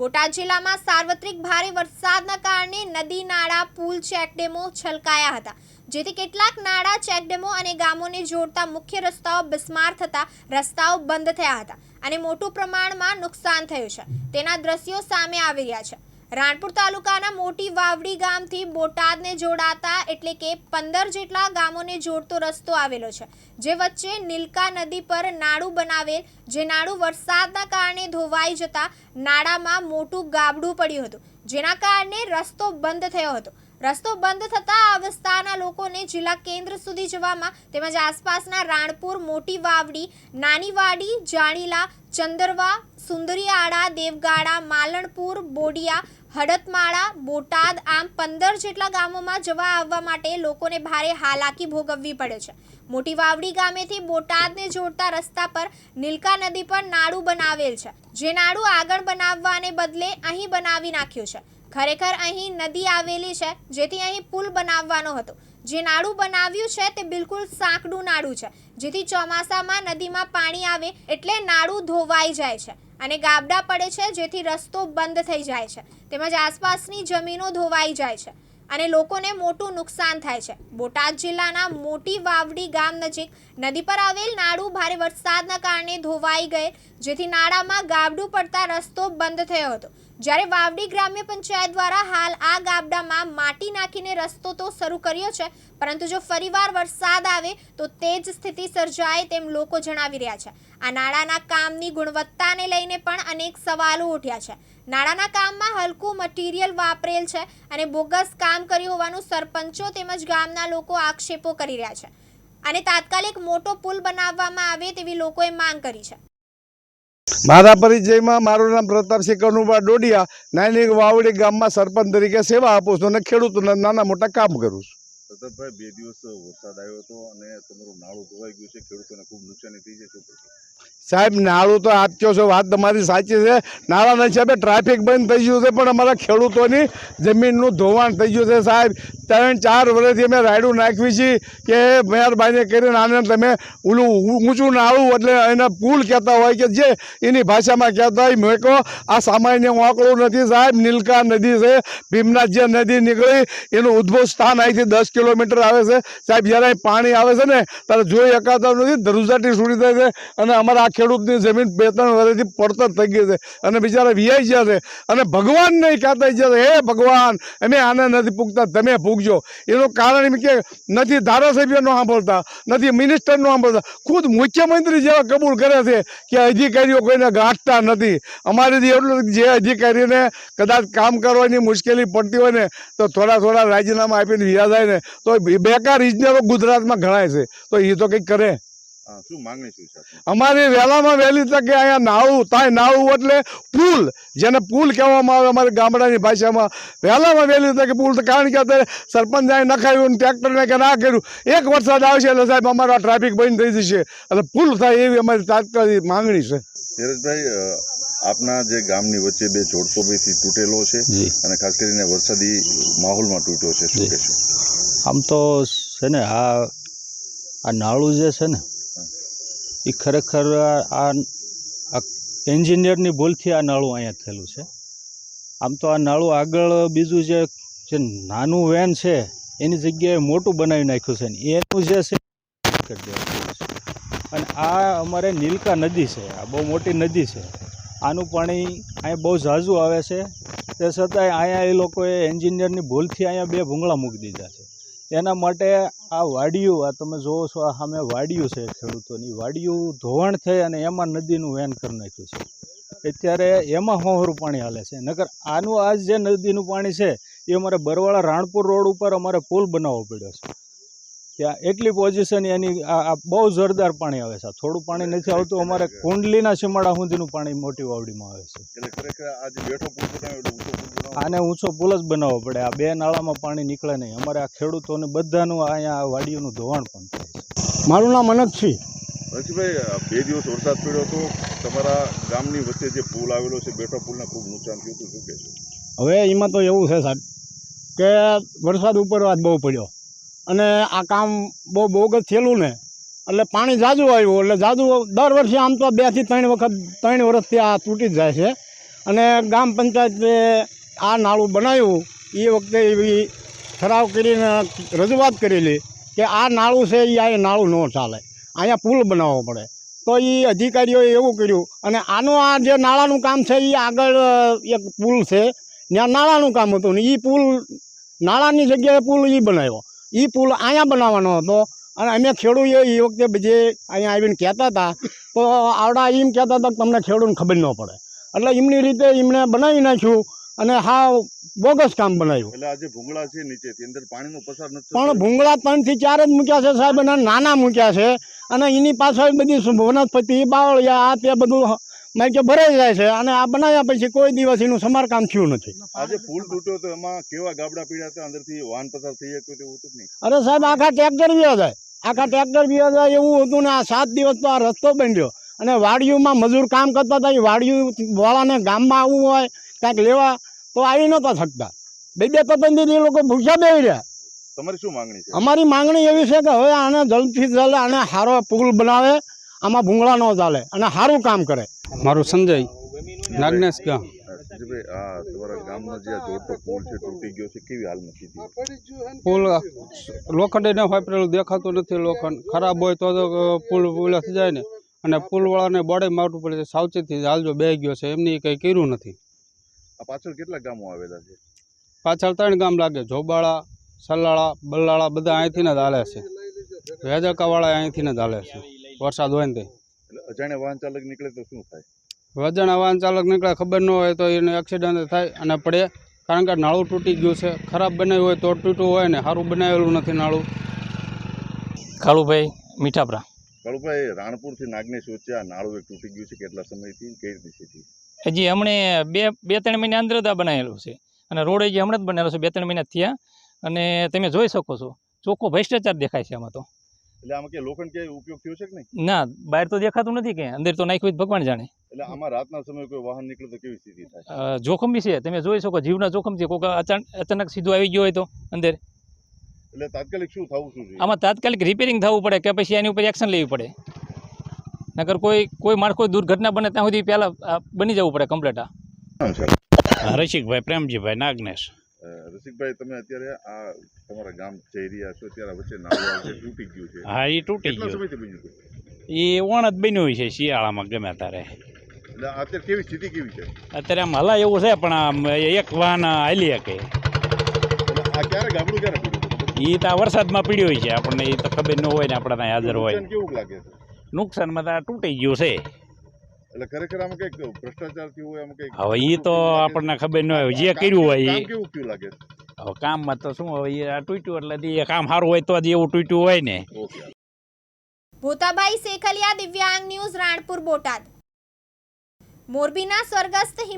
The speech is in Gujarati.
બોટાદ જિલ્લામાં સાર્વત્રિક ભારે વરસાદના કારણે નદી, નાળા, પુલ ચેકડેમો છલકાયા હતા, જેથી કેટલાક નાળા ચેકડેમો અને ગામોને જોડતા મુખ્ય રસ્તાઓ બિસ્માર થતા રસ્તાઓ બંધ થયા હતા અને મોટું પ્રમાણમાં નુકસાન થયું છે. તેના દ્રશ્યો સામે આવી રહ્યા છે. રાણપુર તાલુકાના મોટી વાવડી ગામથી બોટાદને જોડાતા એટલે કે પંદર જેટલા ગામોને જોડતો રસ્તો આવેલો છે, જે વચ્ચે નીલકા નદી પર નાળું બનાવેલ, જે નાળું વરસાદના કારણે ધોવાઈ જતા નાળામાં મોટું ગાબડું પડ્યું હતું, જેના કારણે રસ્તો બંધ થયો હતો. રસ્તો બંધ થતા આ વિસ્તારના લોકોને જિલ્લા કેન્દ્ર સુધી જવામાં તેમજ આસપાસના રાણપુર મોટી વાવડી નાની વાડી જાણીલા, ચંદરવા, સુંદરીયાળા દેવગાડા માલણપુર, બોડિયા, હડતમાળા, બોટાદ આમ પંદર જેટલા ગામોમાં જવા આવવા માટે લોકોને ભારે હાલાકી ભોગવવી પડે છે. મોટી વાવડી ગામેથી બોટાદને જોડતા રસ્તા પર નીલકા નદી પર નાળું બનાવેલ છે. જે નાળું આગળ બનાવવાને બદલે અહીં બનાવી નાખ્યું છે. ખરેખર અહીં નદી આવેલી છે, જેથી અહીં પુલ બનાવવાનો હતો. જે નાળું બનાવ્યું છે તે બિલકુલ સાંકડું નાળું છે, જેથી ચોમાસામાં નદીમાં પાણી આવે એટલે નાળું ધોવાઈ જાય છે અને ગાબડા પડે છે, જેથી રસ્તો બંધ થઈ જાય છે. તેમજ આસપાસની જમીનો ધોવાઈ જાય છે અને લોકોને મોટું નુકસાન થાય છે. બોટાદ જિલ્લાના મોટી વાવડી ગામ નજીક નદી પર આવેલ નાળું ભારે વરસાદના કારણે ધોવાઈ ગયે, જેથી નાળામાં ગાબડું પડતા રસ્તો બંધ થયો હતો. જ્યારે વાવડી ગ્રામ્ય પંચાયત દ્વારા હાલ આ ગાબડામાં માટી નાખીને રસ્તો તો શરૂ કર્યો છે, પરંતુ જો ફરીવાર વરસાદ આવે તો તે જ સ્થિતિ સર્જાય તેમ લોકો જણાવી રહ્યા છે. આ નાળાના કામની ગુણવત્તાને લઈને પણ અનેક સવાલો ઉઠ્યા છે. નાળાના કામમાં હલકું મટીરિયલ વાપરેલ છે અને બોગસ કામ કર્યું હોવાનું સરપંચો તેમજ ગામના લોકો આક્ષેપો કરી રહ્યા છે. અને તાત્કાલિક મોટો પુલ બનાવવામાં આવે તેવી લોકોએ માંગ કરી છે. મારા પરિચયમાં મારું નામ પ્રતાપસિંહ કનુભા ડોડિયા નાની વાવડી ગામમાં સરપંચ તરીકે સેવા આપું છું અને ખેડૂતોના નાના મોટા કામ કરું છું પ્રતાપભાઈ, બે દિવસ વરસાદ આવ્યો હતો અને તમારું નાળું ધોવાઈ ગયું છે, ખેડૂતોને ખૂબ નુકસાની થઈ છે, શું? સાહેબ નાળું તો આપ કહો છો, વાત તમારી સાચી છે. નાળાના હિસાબે ટ્રાફિક બંધ થઈ ગયું છે, પણ અમારા ખેડૂતોની જમીનનું ધોવાણ થઈ ગયું છે, સાહેબ. ત્રણ, ચાર વર્ષથી અમે રાયડું નાખવી છીએ કે મહેરબાની કરીને આને તમે ઓલું ઊંચું નાળું એટલે એને પુલ કહેતા હોય કે જે એની ભાષામાં કહેતા હોય, મેં કહો, આ સામાન્ય વાંકડું નથી સાહેબ, નીલકા નદી છે ભીમનાથ જે નદી નીકળી, એનું ઉદ્ભવ સ્થાન અહીંથી દસ કિલોમીટર આવે છે. સાહેબ જ્યારે પાણી આવે છે ને, ત્યારે જોઈ શકાતા નથી ધ્રુજાટી છૂટી થાય છે અને અમારા ખેડૂતની જમીન બે ત્રણ વર્ષથી પડતર થઈ ગઈ છે. અને બિચારા વિયાઈ ગયા છે. અને ભગવાન નહીં કહેતા ગયા હે ભગવાન, અમે આને નથી પૂગતા, તમે પૂગજો. એનું કારણ એમ કે નથી ધારાસભ્યનો સાંભળતા, નથી મિનિસ્ટરનો સાંભળતા. ખુદ મુખ્યમંત્રી જેવા કબૂલ કરે છે કે અધિકારીઓ કોઈને ગાંઠતા નથી. અમારેથી એટલું જે અધિકારીને કદાચ કામ કરવાની મુશ્કેલી પડતી હોય ને, તો થોડા થોડા રાજીનામા આપીને વ્યાજ જાય ને, તો બેકાર ઇજનેરો ગુજરાતમાં ગણાય છે. તો એ તો કંઈક કરે. શું માંગણી શું છે? અમારી વહેલામાં વહેલી તકે અહીંયા નાવું તાય નાવું એટલે પુલ જેને પુલ કહેવામાં આવે અમારી ગામડાની ભાષામાં. વહેલામાં વહેલી તકે પુલ તો કારણ કે અત્યારે સરપંચ અહીં નખાયું ટ્રેક્ટરને કે ના કર્યું. એક વરસાદ આવશે એટલે સાહેબ અમારો આ ટ્રાફિક બંધ થઈ જશે. એટલે પુલ થાય એવી અમારી તાત્કાલિક માંગણી છે. ધીરજભાઈ આપના જે ગામની વચ્ચે બે જોડતો બેથી તૂટેલો છે અને ખાસ કરીને વરસાદી માહોલમાં તૂટ્યો છે. શું કહેશો? આમ તો છે ને આ આ નાળું જે છે ને એ ખરેખર આ એન્જિનિયરની ભૂલથી આ નાળું અહીંયા થયેલું છે. આમ તો આ નાળું આગળ બીજું જે નાનું વેન છે, એની જગ્યાએ મોટું બનાવી નાખ્યું છે ને એનું જે છે છે. અને આ અમારે નીલકા નદી છે, આ બહુ મોટી નદી છે. આનું પાણી અહીંયા બહુ ઝાઝું આવે છે. તે છતાંય અહીંયા એ લોકોએ એન્જિનિયરની ભૂલથી અહીંયા બે ભૂંગળા મૂકી દીધા છે. એના માટે આ વાડિયું આ તમે જોવો છો, આ સામે વાડિયું છે ખેડૂતોની. વાડિયું ધોવાણ થઈ અને એમાં નદીનું વેન કરી નાખ્યું છે. અત્યારે એમાં હોહરું પાણી હાલે છે. નકર આનું આ જે નદીનું પાણી છે, એ અમારે બરવાળા રાણપુર રોડ ઉપર અમારે પુલ બનાવવો પડ્યો છે. ત્યાં એટલી પોઝિશન એની આ બહુ જોરદાર પાણી આવે છે. આ થોડું પાણી નથી આવતું અમારે કુંડલીના સીમાડા સુધીનું પાણી મોટી વાવડીમાં આવે છે. આને ઊંચો પુલ જ બનાવવો પડે. આ બે નાળામાં પાણી નીકળે નહીં. અમારે આ ખેડૂતોને બધાનું અહીંયા આ વાડીઓનું ધોવાણ પણ થાય છે. મારું નામ અનંતસિંહ રણજીભાઈ બે દિવસ વરસાદ પડ્યો હતો. તમારા ગામની વચ્ચે જે પુલ આવેલો છે બેઠો પુલને ખૂબ નુકસાન થયું હતું. શું કહેશો? હવે એમાં તો એવું છે સાહેબ કે વરસાદ ઉપર વાત બહુ પડ્યો. અને આ કામ બહુ બોગસ થયેલું ને, એટલે પાણી જાજુ આવ્યું. એટલે જાજુ દર વર્ષે આમ તો બેથી ત્રણ વખત, ત્રણ વર્ષથી આ તૂટી જાય છે. અને ગ્રામ પંચાયતે આ નાળું બનાવ્યું. એ વખતે એવી ઠરાવ કરીને રજૂઆત કરેલી કે આ નાળું છે એ આ નાળું ન ચાલે. અહીંયા પુલ બનાવવો પડે. તો એ અધિકારીઓએ એવું કર્યું. અને આનું આ જે નાળાનું કામ છે એ આગળ એક પુલ છે. ત્યાં નાળાનું કામ હતું ને એ પુલ, નાળાની જગ્યાએ પુલ એ બનાવ્યો. એ પુલ અહીંયા બનાવવાનો હતો. અને અમે ખેડૂએ એ વખતે જે અહીંયા આવીને કહેતા હતા તો આવડા એમ કહેતા હતા કે તમને ખેડૂને ખબર ન પડે. એટલે એમની રીતે એમણે બનાવી નાખ્યું અને હા બોગસ કામ બનાવ્યું. એટલે આજે ભૂંગળા છે નીચેથી અંદર પાણીનો પસાર નથી પણ ભૂંગળા ત્રણથી ચાર જ મૂક્યા છે સાહેબ અને નાના મૂક્યા છે. અને એની પાછળ બધી વનસ્પતિ બાવળિયા આ તે બધું મારે કે ભરાઈ જાય છે અને આ બનાવ્યા પછી કોઈ દિવસ એનું સમારકામ થયું નથી. આજે પુલ તૂટ્યો તો એમાં કેવા ગાબડા પીડ્યા હતા? અંદરથી વાહન પસાર થઈ શકે તેવું હતું નહીં? અરે સાહેબ આખા ટ્રેક્ટર વ્યા જાય. આખા ટ્રેક્ટર વ્યા જાય એવું હતું ને આ સાત દિવસ તો આ રસ્તો બન્યો અને વાડીઓમાં મજૂર કામ કરતા હતા એ વાડીયું વાળાને ગામમાં આવવું હોય કાંઈક લેવા તો આવી નહોતા શકતા. બે બે પતંગથી એ લોકો ભૂખ્યા બેહી રહ્યા. તમારી શું માંગણી છે? અમારી માંગણી એવી છે કે હવે આને જલ્દથી જલ્દ આને સારો પુલ બનાવે આમાં ભૂંગળા ન ચાલે અને સારું કામ કરે. મારું સંજય નાગનેશ ગામ. જીભાઈ તમારા ગામનો જે પુલ છે તૂટી ગયો છે કેવી પુલ લોખંડ ન વાપરેલું દેખાતું નથી લોખંડ. ખરાબ હોય તો પુલ પુલ થઈ જાય ને. અને પુલવાળાને બોડે મારવું પડે છે સાવચેતી હાલજો બે ગયો છે એમની કંઈ કર્યું નથી. આ પાછળ કેટલા ગામો આવેલા છે? પાછળ ત્રણ ગામ લાગે જોબાળા સલાળા બલ્લાળા બધા અહીંથી જ હાલે છે. વેજકાવાળા અહીંથી જ હાલે છે. વરસાદ હોય ને તે. એટલે અજાણ્યા વાહન ચાલક નીકળે તો શું થાય? વજન વાહન ચાલક નીકળે ખબર ન હોય તો એને એક્સિડન્ટ થાય અને પડે. કારણ કે નાળું તૂટી ગયું છે. ખરાબ બનાવ્યું હોય તો તૂટ્યું હોય ને સારું બનાવેલું નથી નાળું. કાળુભાઈ મીઠાપરા. કાળુભાઈ રાણપુરથી નાગનેશ વચ્ચે આ નાળું એક તૂટી ગયું છે કેટલા સમયથી? કઈ રીતની સ્થિતિ હજી હમણે બે બે ત્રણ મહિના અંદર જ બનાવેલું છે. અને રોડ હજી હમણાં જ બનેલો છે બે ત્રણ મહિના થયા. અને તમે જોઈ શકો છો ચોખ્ખો ભ્રષ્ટાચાર દેખાય છે આમાં તો. એટલે આમાં કે લોખંડ કે ઉપયોગ થયો છે કે નહીં? ના બહાર તો દેખાતું નથી કે અંદર તો નાખ્યું ભગવાન જાણે. એટલે આમાં રાતના સમયે કોઈ વાહન નીકળે તો કેવી સ્થિતિ થાય? જોખમ બી છે. તમે જોઈ શકો જીવના જોખમ છે. કોઈક અચાનક અચાનક સીધું આવી ગયો હોય તો અંદર. એટલે તાત્કાલિક શું થવું શું આમાં તાત્કાલિક રિપેરિંગ થવું પડે કે પછી એની ઉપર એક્શન લેવી પડે. નગર કોઈ કોઈ માણસ કોઈ દુર્ઘટના બને ત્યાં સુધી પહેલાં બની જવું પડે કમ્પ્લેટ આ. રસિકભાઈ પ્રેમજીભાઈ નાગનેશ. રસિકભાઈ તમે અત્યારે આ તમારા ગામ જઈ રહ્યા છો ત્યારે વચ્ચે નાળું છે તૂટી ગયું છે હા એ તૂટી ગયું. સમયથી બન્યું હતું? એ ઓણ જ બન્યું હોય છે શિયાળામાં ગમે ત્યારે. અત્યારે કેવી સ્થિતિ કેવી છે? અત્યારે આમ હલા એવું છે પણ આમ એક વાહન હાલી શકે. આ ક્યારે ગામડું ક્યારે પીડ્યું એ તો વરસાદમાં પીડ્યો હોય છે આપણને એ તો ખબર ન હોય ને આપણે ત્યાં હાજર હોય. કેવું લાગે છે? નુકસાનમાં તો આ તૂટી ગયું છે. એટલે ખરેખર આમાં કંઈક ભ્રષ્ટાચાર થયું હોય આમાં કંઈક હવે એ તો આપણને ખબર ન હોય જે કર્યું હોય એ કેવું થયું લાગે હવે કામમાં તો શું હવે એ આ તૂટ્યું એટલે એ કામ સારું હોય તો જ એવું તૂટ્યું હોય ને. ભોતાભાઈ શેખલિયા દિવ્યાંગ ન્યૂઝ રાણપુર બોટાદ. મોરબીના સ્વર્ગસ્થ